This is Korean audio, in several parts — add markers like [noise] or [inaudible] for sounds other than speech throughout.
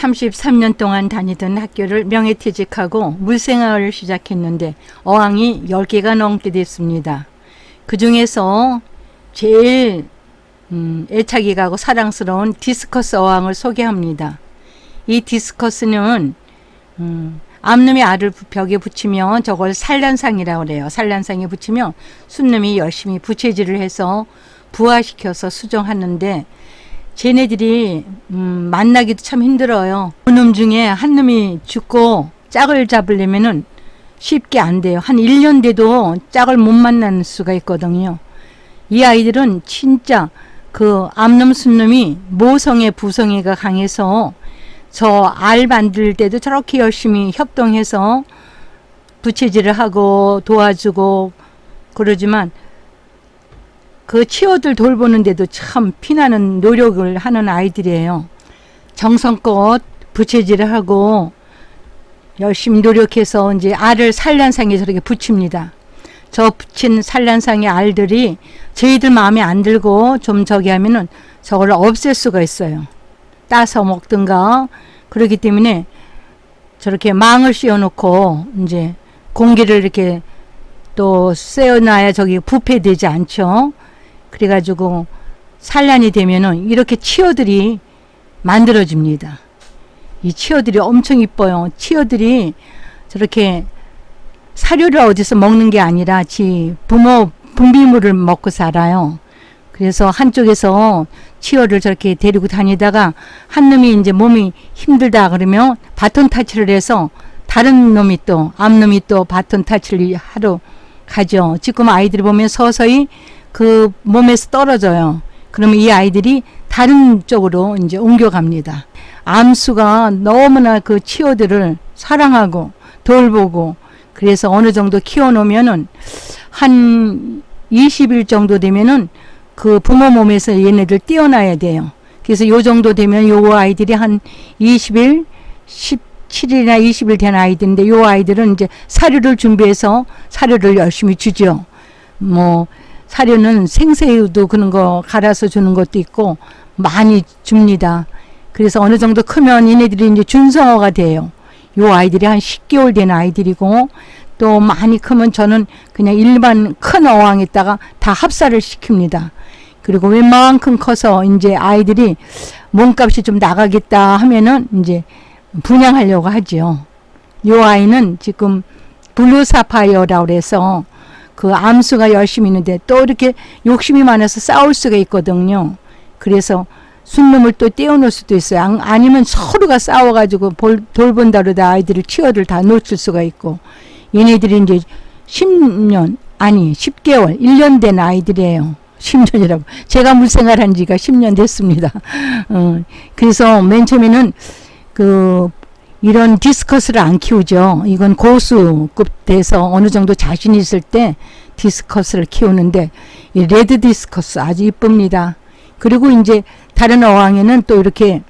33년 동안 다니던 학교를 명예퇴직하고 물생활을 시작했는데 어항이 10개가 넘게 됐습니다. 그 중에서 제일 음, 애착이 가고 사랑스러운 디스커스 어항을 소개합니다. 이 디스커스는 음, 암놈이 알을 부- 벽에 붙이면 저걸 산란상이라고 그래요. 산란상에 붙이면 순놈이 열심히 부채질을 해서 부화시켜서 수정하는데 쟤네들이 음, 만나기도 참 힘들어요. 그놈 중에 한 놈이 죽고 짝을 잡으려면은 쉽게 안 돼요. 한 1년 돼도 짝을 못 만날 수가 있거든요. 이 아이들은 진짜 그 암놈 순놈이 모성애 부성애가 강해서 저 알 만들 때도 저렇게 열심히 협동해서 부채질을 하고 도와주고 그러지만 그 치어들 돌보는데도 참 피나는 노력을 하는 아이들이에요. 정성껏 부채질을 하고 열심히 노력해서 이제 알을 산란상에 저렇게 붙입니다. 저 붙인 산란상의 알들이 저희들 마음에 안 들고 좀 저기 하면은 저걸 없앨 수가 있어요. 따서 먹든가 그렇기 때문에 저렇게 망을 씌워놓고 이제 공기를 이렇게 또 쐬어놔야 저기 부패되지 않죠. 그래가지고 산란이 되면은 이렇게 치어들이 만들어집니다. 이 치어들이 엄청 이뻐요. 치어들이 저렇게 사료를 어디서 먹는 게 아니라 지 부모 분비물을 먹고 살아요. 그래서 한쪽에서 치어를 저렇게 데리고 다니다가 한 놈이 이제 몸이 힘들다 그러면 바톤 타치를 해서 다른 놈이 또 앞놈이 또 바톤 타치를 하러 가죠. 지금 아이들이 보면 서서히 그 몸에서 떨어져요. 그러면 이 아이들이 다른 쪽으로 이제 옮겨갑니다. 암수가 너무나 그 치어들을 사랑하고 돌보고 그래서 어느 정도 키워놓으면은 한 20일 정도 되면은 그 부모 몸에서 얘네들 띄어나야 돼요. 그래서 요 정도 되면 요 아이들이 한 20일, 17일이나 20일 된 아이들인데 요 아이들은 이제 사료를 준비해서 사료를 열심히 주죠. 뭐 사료는 생새우도 그런 거 갈아서 주는 것도 있고 많이 줍니다. 그래서 어느 정도 크면 얘네들이 이제 준성어가 돼요. 요 아이들이 한 10개월 된 아이들이고 또 많이 크면 저는 그냥 일반 큰 어항에다가 다 합사를 시킵니다. 그리고 웬만큼 커서 이제 아이들이 몸값이 좀 나가겠다 하면은 이제 분양하려고 하죠. 요 아이는 지금 블루 사파이어라고 그래서 그 암수가 열심히 있는데 또 이렇게 욕심이 많아서 싸울 수가 있거든요. 그래서 순놈을 또 떼어놓을 수도 있어요. 안- 아니면 서로가 싸워가지고 볼, 돌본다 그러다 아이들을 치어를 다 놓칠 수가 있고 얘네들이 이제 10년 아니 10개월 1년 된 아이들이에요. [laughs] 10년이라고 제가 물생활 한 지가 10년 됐습니다. [laughs] 어, 그래서 맨 처음에는 그 이런 디스커스를 안 키우죠. 이건 고수급 돼서 어느 정도 자신 있을 때 디스커스를 키우는데 이 레드 디스커스 아주 이쁩니다. 그리고 이제 다른 어항에는 또 이렇게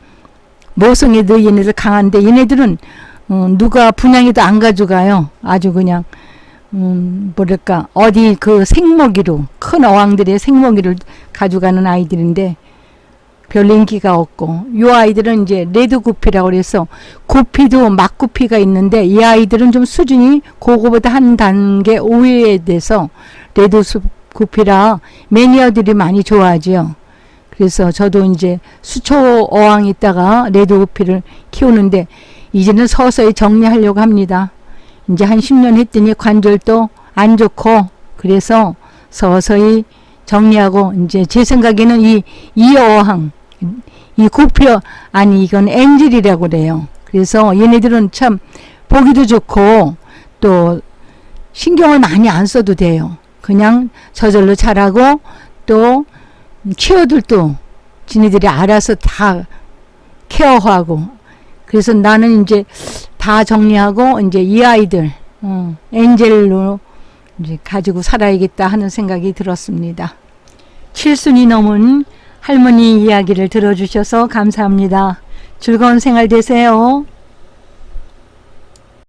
모성애도 얘네들 강한데 얘네들은 어, 누가 분양해도 안 가져가요. 아주 그냥 음, 뭐랄까 어디 그 생먹이로 큰 어항들의 생먹이를 가져가는 아이들인데 별 인기가 없고 요 아이들은 이제 레드 구피라고 그래서 구피도 막구피가 있는데 이 아이들은 좀 수준이 그거보다 한 단계 우위에 돼서 레드 수- 구피라 매니아들이 많이 좋아하지요. 그래서 저도 이제 수초 어항 있다가 레드 구피를 키우는데 이제는 서서히 정리하려고 합니다. 이제 한 10년 했더니 관절도 안 좋고 그래서 서서히 정리하고 이제 제 생각에는 이, 이 어항 이 구피어 아니 이건 엔젤이라고 그래요. 그래서 얘네들은 참 보기도 좋고 또 신경을 많이 안 써도 돼요. 그냥 저절로 자라고 또 치어들도 지네들이 알아서 다 케어하고 그래서 나는 이제 다 정리하고 이제 이 아이들 어, 엔젤로 이제 가지고 살아야겠다 하는 생각이 들었습니다. 칠순이 넘은 할머니 이야기를 들어주셔서 감사합니다. 즐거운 생활 되세요.